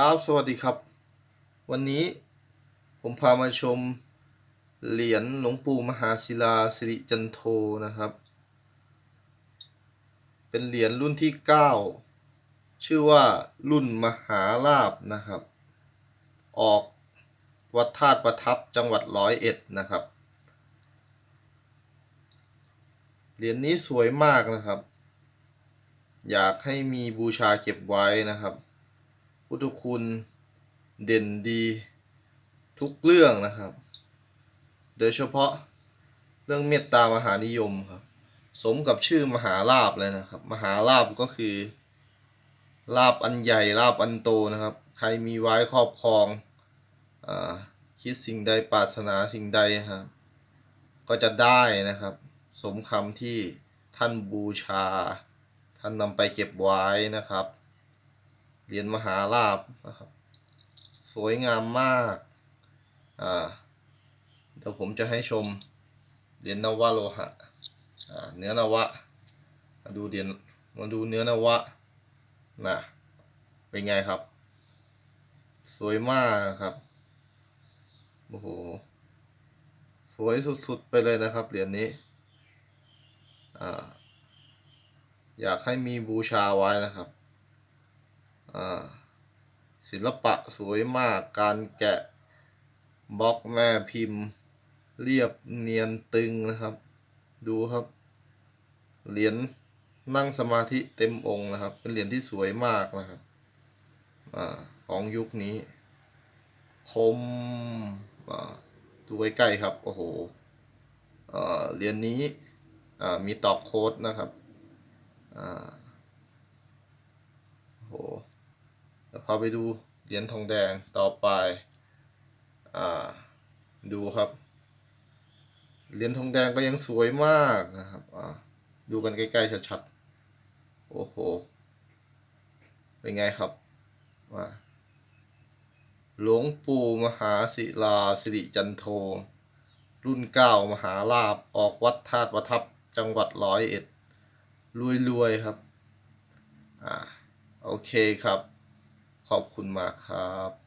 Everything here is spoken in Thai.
ครับ สวัสดีครับ วันนี้ผมพามาชมเหรียญหลวงปู่มหาศิลาสิริจันโทนะครับ เป็นเหรียญรุ่นที่ 9 ชื่อว่ารุ่นมหาลาบนะครับ ออกวัดธาตุประทับจังหวัดร้อยเอ็ดนะครับ เหรียญนี้สวยมากนะครับ อยากให้มีบูชาเก็บไว้นะครับ พุทธคุณเด่นดีทุกเรื่องนะครับ โดยเฉพาะเรื่องเมตตามหานิยมครับ สมกับชื่อมหาลาบเลยนะครับ มหาลาบก็คือ ลาบอันใหญ่ลาบอันโตนะครับ ใครมีไว้ครอบครองอคิดสิ่งใดปรารถนาสิ่งใดครับก็จะได้นะครับ สมคำที่ท่านบูชา ท่านนำไปเก็บไว้นะครับ เหรียญมหาลาบนะครับ สวยงามมาก อ่า เดี๋ยวผมจะให้ชม เหรียญนวะโลหะ อ่า เนื้อนวะ มาดูเหรียญ มาดูเนื้อนวะนะเป็นไงครับ สวยมากครับ โอ้โห สวยสุดๆไปเลยนะครับเหรียญนี้อ่าอยากให้มีบูชาไว้นะครับ ศิลปะสวยมากการแกะบล็อกแม่พิมพ์ เรียบเนียนตึงนะครับ ดูครับ เหรียญนั่งสมาธิเต็มองค์นะครับ เป็นเหรียญที่สวยมากนะครับอของยุคนี้ คมดูใกล้ๆครับ โอ้โหเหรียญนี้มีตอกโค้ดนะครับอโอ้โห เดี๋ยวพาไปดูเหรียญทองแดงต่อไปอ่าดูครับ เหรียญทองแดงก็ยังสวยมากนะครับอ่าดูกันใกล้ๆชัดๆ โอ้โห เป็นไงครับว่าหลวงปู่มหาศิลาสิริจันโท รุ่นเก้ามหาลาบออกวัดธาตุประทับจังหวัดร้อยเอ็ดรวยๆครับ อ่า โอเคครับ ขอบคุณมากครับ